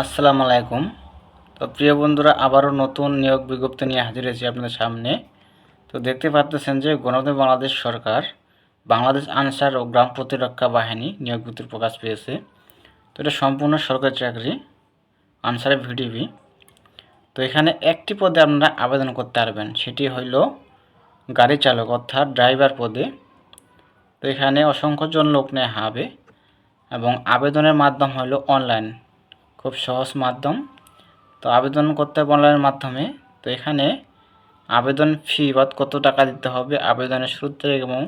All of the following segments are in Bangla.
আসসালামু আলাইকুম। তো প্রিয় বন্ধুরা, আবারও নতুন নিয়োগ বিজ্ঞপ্তি নিয়ে হাজির হয়েছি আপনাদের সামনে। তো দেখতে পাচ্ছেন যে গণতন্ত্র বাংলাদেশ সরকার বাংলাদেশ আনসার ও গ্রাম প্রতিরক্ষা বাহিনী নিয়োগ বিজ্ঞপ্তি প্রকাশ পেয়েছে। তো এটা সম্পূর্ণ সরকারি চাকরি, আনসারে ভিডিবি। তো এখানে একটি পদে আপনারা আবেদন করতে পারবেন, সেটি হইল গাড়ি চালক, অর্থাৎ ড্রাইভার পদে। তো এখানে অসংখ্যজন লোক নেওয়া হবে এবং আবেদনের মাধ্যম হলো অনলাইন। খুব সহজ মাধ্যম। তো আবেদন করতে অনলাইনের মাধ্যমে, তো এখানে আবেদন ফি বাদ কত টাকা দিতে হবে, আবেদনের শুরু তারিখ এবং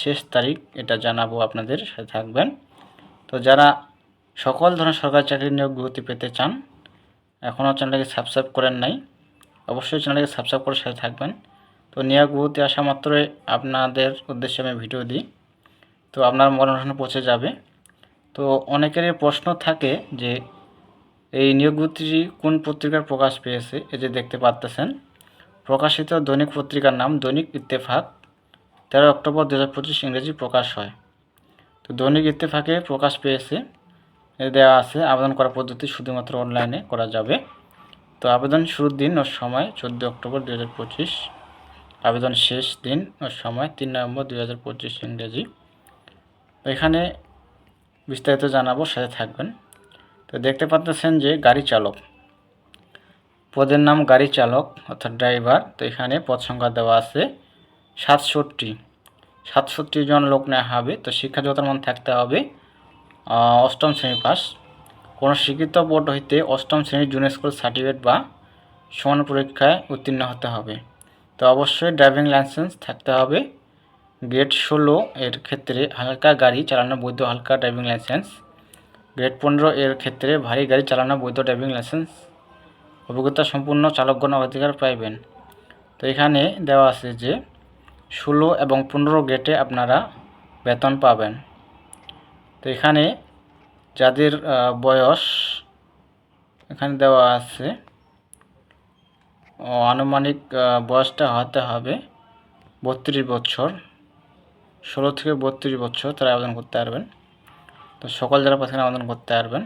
শেষ তারিখ এটা জানাব আপনাদের সাথে থাকবেন। তো যারা সকল ধরনের সরকারি চাকরির নিয়োগ বিজ্ঞপ্তি পেতে চান, এখনও চ্যানেলটাকে সাবস্ক্রাইব করেন নাই, অবশ্যই চ্যানেলটাকে সাবস্ক্রাইব করে সাথে থাকবেন। তো নিয়োগ বিজ্ঞপ্তি আসা মাত্রই আপনাদের উদ্দেশ্যে আমি ভিডিও দিই। তো আপনার মনোনয়ন পৌঁছে যাবে। তো অনেকেরই প্রশ্ন থাকে যে এই নিয়োগ কোন পত্রিকার প্রকাশ পেয়েছে এই যে দেখতে পাচ্তেছেন প্রকাশিত দৈনিক পত্রিকার নাম দৈনিক ইত্তেফাক, তেরো অক্টোবর দু হাজার পঁচিশ ইংরেজি প্রকাশ হয়। তো দৈনিক ইত্তেফাকে প্রকাশ পেয়েছে, এ দেওয়া আছে, আবেদন করার পদ্ধতি শুধুমাত্র অনলাইনে করা যাবে। তো আবেদন শুরুর দিন ও সময় চোদ্দ অক্টোবর দু হাজার পঁচিশ, আবেদন শেষ দিন ও সময় তিন নভেম্বর দু হাজার পঁচিশ ইংরেজি। এখানে বিস্তারিত জানাব, সাথে থাকবেন। তো দেখতে পাচ্ছেন যে গাড়ি চালক। পদের নাম গাড়ি চালক অর্থাৎ ড্রাইভার। তো এখানে পদ সংখ্যা দেওয়া আছে সাতষট্টি। সাতষট্টি জন লোক নেওয়া হবে। তো শিক্ষা যোগ্যতার মান থাকতে হবে অষ্টম শ্রেণি পাস। কোনো স্বীকৃত বোর্ড হইতে অষ্টম শ্রেণির জুনিয়র স্কুল সার্টিফিকেট বা সমান পরীক্ষায় উত্তীর্ণ হতে হবে। তো অবশ্যই ড্রাইভিং লাইসেন্স থাকতে হবে। গ্রেড ষোলো এর ক্ষেত্রে হালকা গাড়ি চালানো বৈধ হালকা ড্রাইভিং লাইসেন্স। গ্রেড পনেরো এর ক্ষেত্রে ভারী গাড়ি চালানো বৈধ ড্রাইভিং লাইসেন্স। অভিজ্ঞতা সম্পূর্ণ চালকগণ অধিকার পাইবেন। তো এখানে দেওয়া আছে যে, ষোলো এবং পনেরো গ্রেডে আপনারা বেতন পাবেন। তো এখানে যাদের বয়স, এখানে দেওয়া আছে আনুমানিক বয়সটা হতে হবে বত্রিশ বছর। ষোলো থেকে বত্রিশ বছর তারা আবেদন করতে পারবেন। তো সকল যারা পাচ্ছেন আবেদন করতে পারবেন।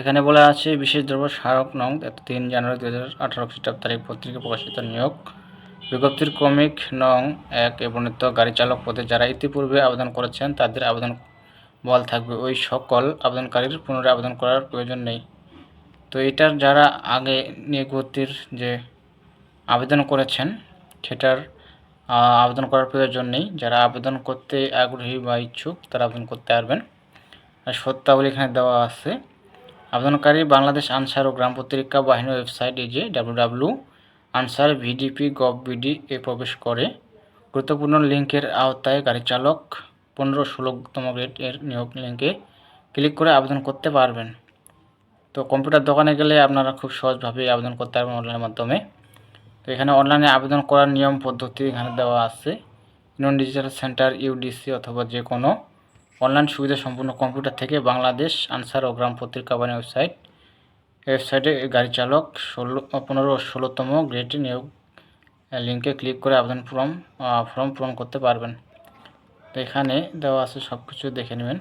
এখানে বলা আছে, বিশেষ দ্রব্য স্মারক নং তিন জানুয়ারি দু হাজার আঠারো খ্রিস্টাব্দ তারিখ পত্রিকা প্রকাশিত নিয়োগ। বিজ্ঞপ্তির ক্রমিক নং এক বর্ণিত গাড়ি চালক পদে যারা ইতিপূর্বে আবেদন করেছেন, তাদের আবেদন বল থাকবে। ওই সকল আবেদনকারীর পুনরায় আবেদন করার প্রয়োজন নেই। তো এটার যারা আগে নিয়োগতির যে আবেদন করেছেন, সেটার আবেদন করার প্রয়োজন নেই। যারা আবেদন করতে আগ্রহী বা ইচ্ছুক, তারা আবেদন করতে পারবেন। আর সত্যাবলী এখানে দেওয়া আছে। আবেদনকারী বাংলাদেশ আনসার ও গ্রাম পত্রিকা বাহিনীর ওয়েবসাইট এই যে W W Ansar VDP gov BD এ প্রবেশ করে। গুরুত্বপূর্ণ লিঙ্কের আওতায় গাড়ি চালক পনেরো ষোলোতম গ্রেড এর নিয়োগ লিঙ্কে ক্লিক করে আবেদন করতে পারবেন। তো কম্পিউটার দোকানে গেলে আপনারা খুব সহজভাবে আবেদন করতে পারবেন অনলাইনের মাধ্যমে। তো এখানে অনলাইনে আবেদন করার নিয়ম, পদ্ধতি এখানে দেওয়া আছে। ইউনিয়ন ডিজিটাল সেন্টার ইউডিসি অথবা যে কোনো অনলাইন সুবিধা সম্পূর্ণ কম্পিউটার থেকে বাংলাদেশ, আনসার ও গ্রাম পত্রিকা বাহিনী ওয়েবসাইট ওয়েবসাইটে গাড়ি চালক ষোলো, পনেরো ও ষোলোতম গ্রেডে নিয়োগ লিঙ্কে ক্লিক করে আবেদন ফর্ম ফর্ম পূরণ করতে পারবেন। তো এখানে দেওয়া আছে সব কিছু দেখে নেবেন।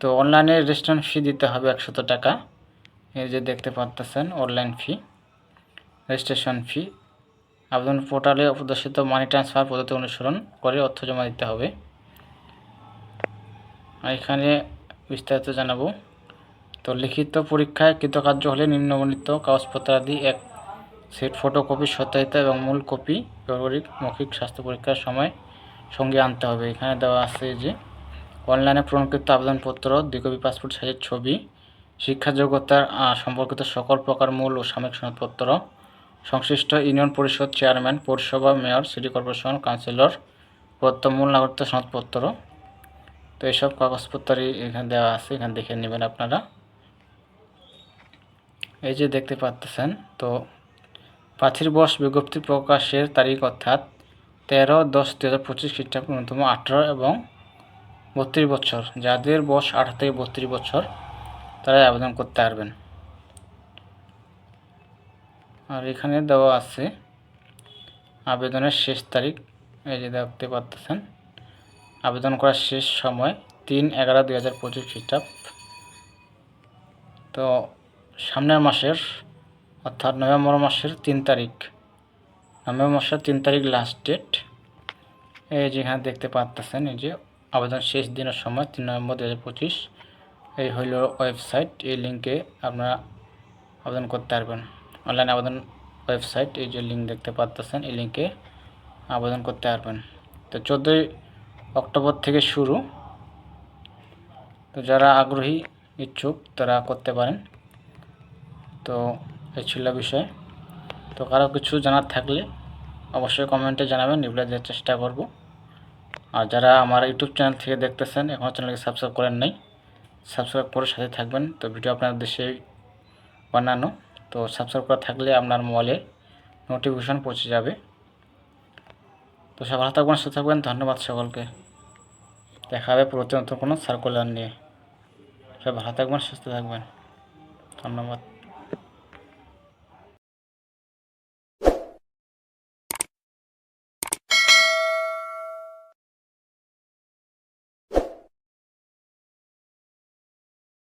তো অনলাইনে রেজিস্ট্রেশন ফি দিতে হবে একশত টাকা। এই যে দেখতে পারতেছেন অনলাইন ফি রেজিস্ট্রেশন ফি আবেদন পোর্টালে প্রদর্শিত মানি ট্রান্সফার পদ্ধতি অনুসরণ করে অর্থ জমা দিতে হবে। এখানে বিস্তারিত জানাব। তো লিখিত পরীক্ষায় কৃতকার্য হলে নিম্নবর্ণিত কাগজপত্রাদি এক সেট ফটোকপি, সত্যায়িত এবং মূল কপি, ব্যবহারিক মৌখিক স্বাস্থ্য পরীক্ষার সময় সঙ্গে আনতে হবে। এখানে দেওয়া আছে যে, অনলাইনে পূরণকৃত আবেদনপত্র দুই পাসপোর্ট সাইজের ছবি শিক্ষা যোগ্যতার সম্পর্কিত সকল প্রকার মূল ও সাময়িক সনদপত্র সংশ্লিষ্ট ইউনিয়ন পরিষদ চেয়ারম্যান, পৌরসভা মেয়র, সিটি কর্পোরেশন কাউন্সিলর প্রদত্ত মূল নাগরিকত্ব সনদপত্র। তো এইসব কাগজপত্রই এখানে দেওয়া আছে, এখানে দেখে নেবেন আপনারা। এই যে দেখতে পাচ্ছেন, তো প্রার্থীর বয়স বিজ্ঞপ্তি প্রকাশের তারিখ অর্থাৎ তেরো দশ দু হাজার পঁচিশ খ্রিস্টাব্দ ন্যূনতম আঠারো এবং বত্রিশ বছর। যাদের বয়স আঠারো থেকে বত্রিশ বছর, তারাই আবেদন করতে পারবেন। আর এখানে দেওয়া আছে আবেদনের শেষ তারিখ, এই যে দেখতে পাচ্ছেন। আবেদন করার শেষ সময় তিন এগারো দুই হাজার পঁচিশ খ্রিস্টাব্দ। তো সামনের মাসের, অর্থাৎ নভেম্বর মাসের তিন তারিখ। নভেম্বর মাসের তিন তারিখ লাস্ট ডেট এই যেখানে দেখতে পাচ্ছেন, এই যে আবেদন শেষ দিনের সময় তিন নভেম্বর দু হাজার পঁচিশ। এই হইল ওয়েবসাইট এই লিঙ্কে আপনারা আবেদন করতে পারবেন। অনলাইন আবেদন ওয়েবসাইট এই যে লিঙ্ক দেখতে পাচ্ছেন এই লিঙ্কে আবেদন করতে পারবেন। তো চোদ্দোই অক্টোবর থেকে শুরু। তো যারা আগ্রহী ইচ্ছুক, তারা করতে পারেন। তো এই ছিল বিষয়। তো কারও কিছু জানার থাকলে অবশ্যই কমেন্টে জানাবেন রিপ্লাই দেওয়ার চেষ্টা করব। আর যারা আমার ইউটিউব চ্যানেল থেকে দেখতেছেন এখনও চ্যানেলকে সাবস্ক্রাইব করেন নাই সাবস্ক্রাইব করে সাথে থাকবেন। তো ভিডিও আপনার উদ্দেশ্যে বানানো। তো সাবস্ক্রাইব করা থাকলে আপনার মোবাইলে নোটিফিকেশন পৌঁছে যাবে। তো সব ভালো থাকবেন, সুস্থ থাকবেন, ধন্যবাদ সকলকে। দেখা হবে পরবর্তী নতুন কোনো সার্কুলার নিয়ে। সব ভালো থাকবেন, সুস্থ থাকবেন। ধন্যবাদ।